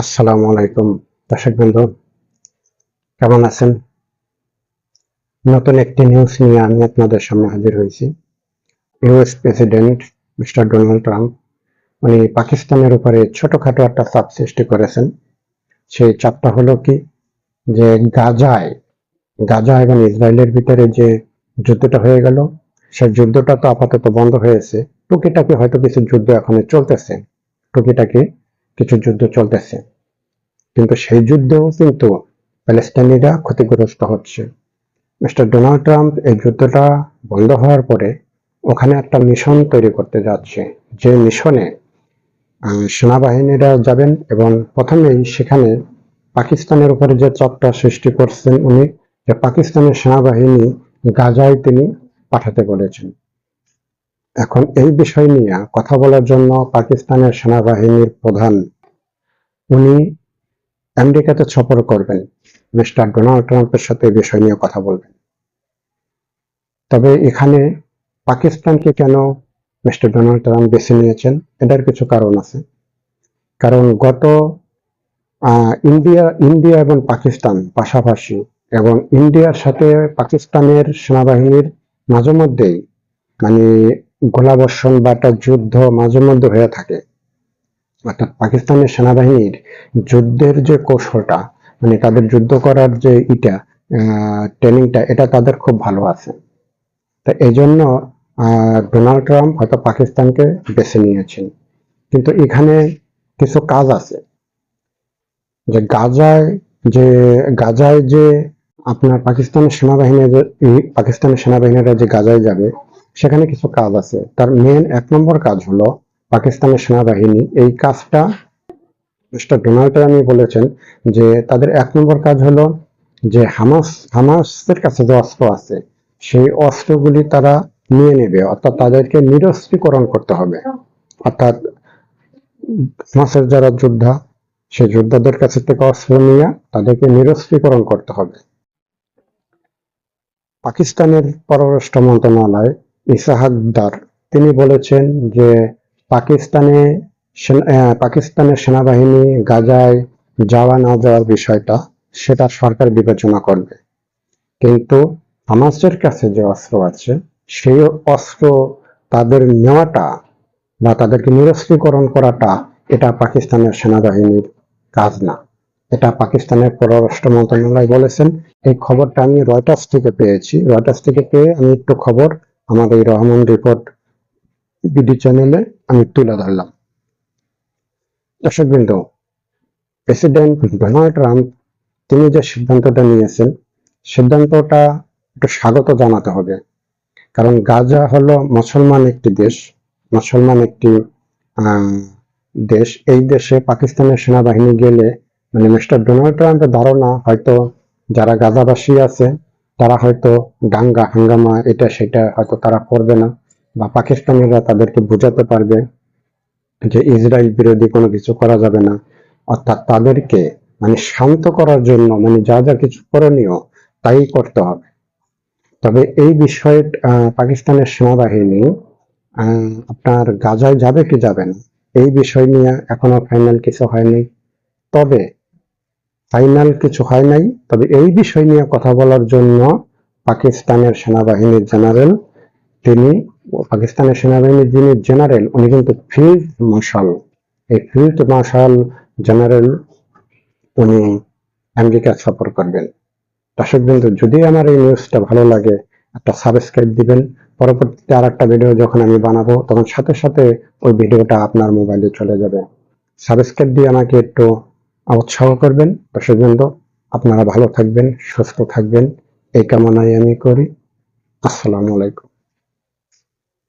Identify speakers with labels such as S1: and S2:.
S1: আসসালামু আলাইকুম, দর্শক বন্ধু, কেমন আছেন? নতুন একটি নিউজ নিয়ে আমি আপনাদের সামনে হাজির হয়েছি। US president mister Donald Trump উনি পাকিস্তানের উপরে ছোটখাটো একটা চাপ সৃষ্টি করেছেন। সেই চাপটা হলো কি? যে গাজায়, গাজা এবং ইসরায়েলের ভিতরে যে যুদ্ধটা হয়ে গেল, সেই যুদ্ধটা তো আপাতত বন্ধ হয়েছে। টুকিটাকি হয়তো কিছু যুদ্ধ এখনও চলতেছে। টুকিটাকি কিছু যুদ্ধ চলতেছে। কিন্তু সেই যুদ্ধেও কিন্তু প্যালেস্টাইনিরা ক্ষতিগ্রস্ত হচ্ছে। মিস্টার ডোনাল্ড ট্রাম্প এই যুদ্ধটা বন্ধ হওয়ার পরে ওখানে একটা মিশন তৈরি করতে যাচ্ছে। যে মিশনে সেনাবাহিনীরা যাবেন এবং প্রথমেই সেখানে পাকিস্তানের উপরে যে চাপটা সৃষ্টি করছেন উনি, যে পাকিস্তানের সেনাবাহিনী গাজায় তিনি পাঠাতে বলেছেন। এখন এই বিষয় নিয়ে কথা বলার জন্য পাকিস্তানের সেনাবাহিনীর প্রধান উনি আমেরিকাতে সফর করবেন। মিস্টার ডোনাল্ড ট্রাম্পের সাথে বিষয় নিয়ে কথা বলবেন। তবে এখানে পাকিস্তানকে কেন মিস্টার ডোনাল্ড ট্রাম্প বেছে নিয়েছেন, এটার কিছু কারণ আছে। কারণ গত ইন্ডিয়া ইন্ডিয়া এবং পাকিস্তান পাশাপাশি এবং ইন্ডিয়ার সাথে পাকিস্তানের সেনাবাহিনীর মাঝে মধ্যেই মানে গোলাবর্ষণ বা একটা যুদ্ধ মাঝে মধ্যে হয়ে থাকে। অর্থাৎ পাকিস্তানের সেনাবাহিনীর যুদ্ধের যে কৌশলটা মানে তাদের যুদ্ধ করার যে ইটা ট্রেনিংটা এটা তাদের খুব ভালো আছে। তো এই জন্য ডোনাল্ড ট্রাম্প হয়তো পাকিস্তানকে বেছে নিয়েছেন। কিন্তু এখানে কিছু কাজ আছে। যে গাজায় যে গাজায় যে আপনার পাকিস্তানের সেনাবাহিনী পাকিস্তানের সেনাবাহিনীরা যে গাজায় যাবে, সেখানে কিছু কাজ আছে। তার মেন এক নম্বর কাজ হলো পাকিস্তানের সেনাবাহিনী, এই কাজটা মিস্টার ডোনাল্ড ট্রাম্পই বলেছেন যে তাদের এক নম্বর কাজ হলো যে হামাস, হামাসের কাছে যে অস্ত্র আছে, সেই অস্ত্রগুলি তারা নিয়ে নেবে, অর্থাৎ তাদেরকে নিরস্ত্রীকরণ করতে হবে। অর্থাৎ হামাসের যারা যোদ্ধা সেই যোদ্ধাদের কাছে থেকে অস্ত্র নিয়ে তাদেরকে নিরস্ত্রীকরণ করতে হবে। পাকিস্তানের পররাষ্ট্র মন্ত্রণালয় ইসাহাকদার তিনি বলেছেন যে পাকিস্তানে পাকিস্তানের সেনাবাহিনী গাজায় যাওয়া না যাওয়ার বিষয়টা, সেটা সরকার বিবেচনা করবে। কিন্তু হামাসের কাছে যে অস্ত্র আছে, সেই অস্ত্র তাদের নেওয়াটা বা তাদেরকে নিরস্ত্রীকরণ করাটা এটা পাকিস্তানের সেনাবাহিনীর কাজ না। এটা পাকিস্তানের পররাষ্ট্র মন্ত্রণালয় বলেছেন। এই খবরটা আমি রয়টার্স থেকে পেয়েছি। রয়টার্স থেকে পেয়ে আমি একটু খবর, আমার এই রহমান রিপোর্ট বিডি চ্যানেলে আমি তুলে ধরলাম। দর্শকবৃন্দ, প্রেসিডেন্ট ডোনাল্ড ট্রাম্প, তিনি যে সিদ্ধান্তটা নিয়েছেন, সিদ্ধান্তটা একটু স্বাগত জানাতে হবে। কারণ গাজা হলো মুসলমান একটি দেশ, মুসলমান একটি দেশ। এই দেশে পাকিস্তানের সেনাবাহিনী গেলে মানে মিস্টার ডোনাল্ড ট্রাম্পের ধারণা হয়তো যারা গাজাবাসী আছে, তারা হয়তো দাঙ্গা, হাঙ্গামা এটা সেটা হয়তো তারা করবে না। বা পাকিস্তানিরা তাদেরকে বোঝাতে পারবে যে ইসরায়েল বিরোধী কোনো কিছু করা যাবে না। অর্থাৎ তাদেরকে মানে শান্ত করার জন্য মানে যা যা কিছু করণীয় তাই করতে হবে। তবে এই বিষয়ে পাকিস্তানের সেনাবাহিনী আপনার গাজায় যাবে কি যাবে না, এই বিষয় নিয়ে এখনও ফাইনাল কিছু হয়নি। তবে ফাইনাল কিছু হয় নাই। তবে এই বিষয় নিয়ে কথা বলার জন্য পাকিস্তানের সেনাবাহিনীর জেনারেল তিনি পাকিস্তানের সেনাবাহিনীর যিনি জেনারেল, উনি কিন্তু ফিল্ড মার্শাল। এই ফিল্ড মার্শাল জেনারেল উনি আমেরিকা সফর করবেন। দর্শক বিন্দু, যদি আমার এই নিউজটা ভালো লাগে, একটা সাবস্ক্রাইব দিবেন। পরবর্তীতে আর একটা ভিডিও যখন আমি বানাবো, তখন সাথে সাথে ওই ভিডিওটা আপনার মোবাইলে চলে যাবে। সাবস্ক্রাইব দিয়ে আমাকে একটু উৎসাহ করবেন। দর্শক বিন্দু, আপনারা ভালো থাকবেন, সুস্থ থাকবেন। এই কামনাই আমি করি। আসসালামু আলাইকুম।